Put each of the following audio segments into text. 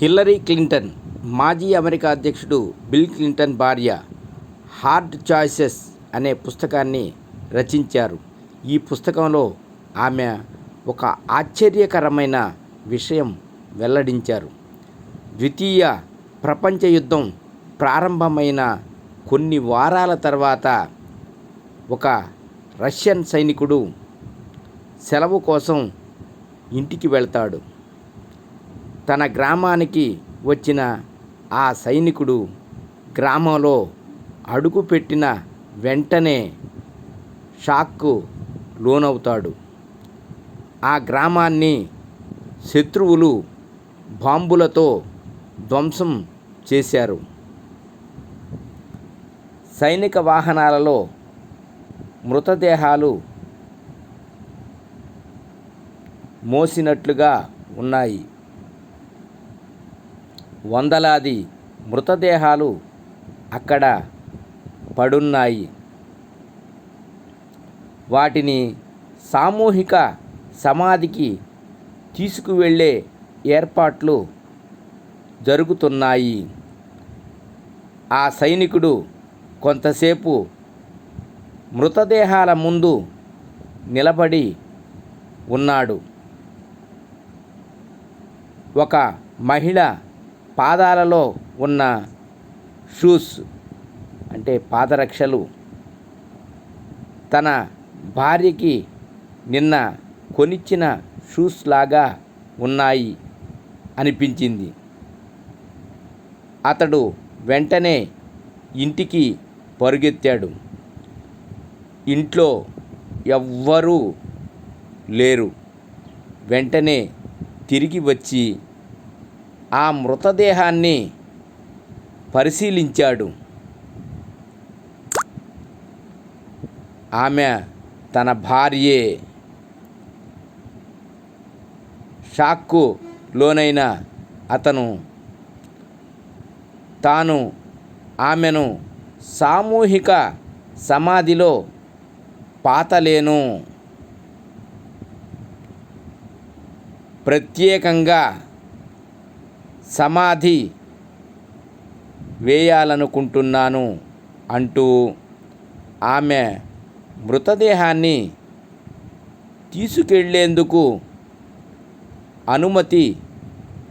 Hillary Clinton మాజీ America అధ్యక్షుడు Bill Clinton భార్య హార్డ్ చాయిసెస్ అనే పుస్తకాన్ని రచించారు. ఈ పుస్తకంలో ఆమె ఒక ఆశ్చర్యకరమైన విషయం వెల్లడించారు. ద్వితీయ ప్రపంచ యుద్ధం ప్రారంభమైన కొన్ని వారాల తర్వాత ఒక రష్యన్ సైనికుడు సెలవు కోసం ఇంటికి వెళ్తాడు. తన గ్రామానికి వచ్చిన ఆ సైనికుడు గ్రామంలో అడుగుపెట్టిన వెంటనే షాక్కు లోనవుతాడు. ఆ గ్రామాన్ని శత్రువులు బాంబులతో ధ్వంసం చేశారు. సైనిక వాహనాలలో మృతదేహాలు మోసినట్లుగా ఉన్నాయి. వందలాది మృతదేహాలు అక్కడ పడున్నాయి. వాటిని సామూహిక సమాధికి తీసుకువెళ్ళే ఏర్పాట్లు జరుగుతున్నాయి. ఆ సైనికుడు కొంతసేపు మృతదేహాల ముందు నిలబడి ఉన్నాడు. ఒక మహిళ పాదాలలో ఉన్న షూస్ అంటే పాదరక్షలు తన భార్యకి నిన్న కొనిచ్చిన షూస్ లాగా ఉన్నాయి అనిపించింది. అతడు వెంటనే ఇంటికి పరుగెత్తాడు. ఇంట్లో ఎవ్వరూ లేరు. వెంటనే తిరిగి వచ్చి ఆ మృతదేహాన్ని పరిశీలించాడు. ఆమె తన భార్యే. షాక్కు లోనైన అతను తాను ఆమెను సామూహిక సమాధిలో పాతలేను. ప్రత్యేకంగా సమాధి వేయాలనుకుంటున్నాను అంటూ ఆమె మృతదేహాన్ని తీసుకెళ్ళేందుకు అనుమతి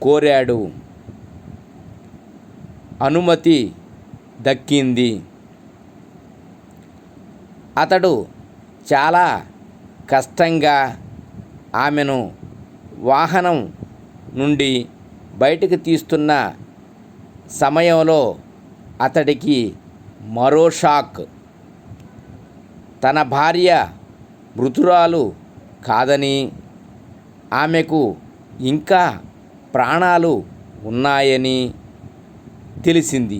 కోరాడు. అనుమతి దక్కింది. అతడు చాలా కష్టంగా ఆమెను వాహనం నుండి బయటకు తీస్తున్న సమయంలో అతడికి మరో షాక్. తన భార్య మృతురాలు కాదని ఆమెకు ఇంకా ప్రాణాలు ఉన్నాయని తెలిసింది.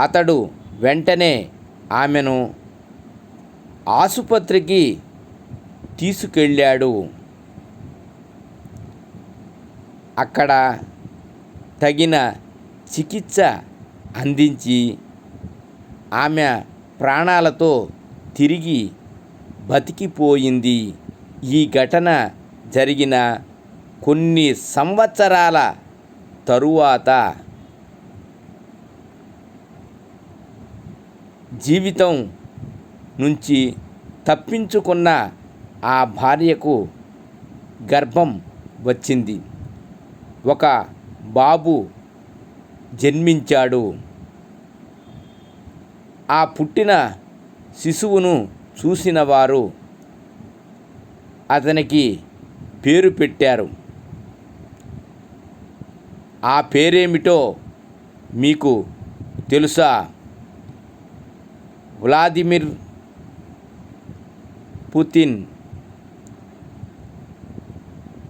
అతడు వెంటనే ఆమెను ఆసుపత్రికి తీసుకెళ్ళాడు. అక్కడ తగిన చికిత్స అందించి ఆమె ప్రాణాలతో తిరిగి బతికిపోయింది. ఈ ఘటన జరిగిన కొన్ని సంవత్సరాల తరువాత జీవితం నుంచి తప్పించుకున్న ఆ భార్యకు గర్భం వచ్చింది. ఒక బాబు జన్మించాడు. ఆ పుట్టిన శిశువును చూసిన వారు అతనికి పేరు పెట్టారు. ఆ పేరేమిటో మీకు తెలుసా? వ్లాదిమిర్ పుతిన్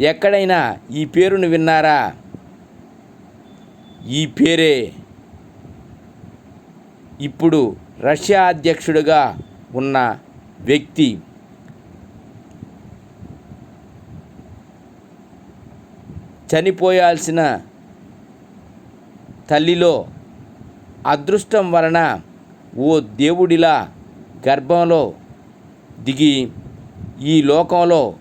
ఎక్కడైనా ఈ పేరును విన్నారా? ఈ పేరే ఇప్పుడు రష్యా అధ్యక్షుడిగా ఉన్న వ్యక్తి. చనిపోయాల్సిన తల్లిలో అదృష్టం వలన ఓ దేవుడిలా గర్భంలో దిగి ఈ లోకంలో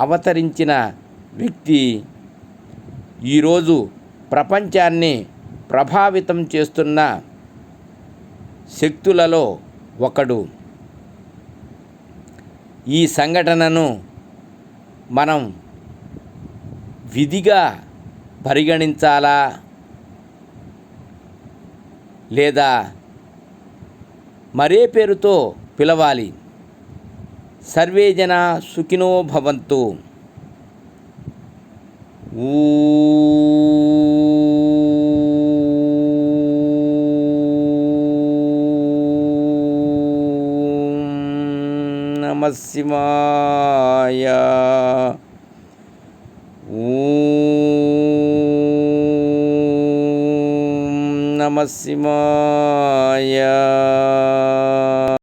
అవతరించిన వ్యక్తి ఈరోజు ప్రపంచాన్ని ప్రభావితం చేస్తున్న శక్తులలో ఒకడు. ఈ సంఘటనను మనం విధిగా పరిగణించాలా? లేదా మరే పేరుతో పిలవాలి? सर्वे जना सुखिनो भवन्तु। नमः शिवाय।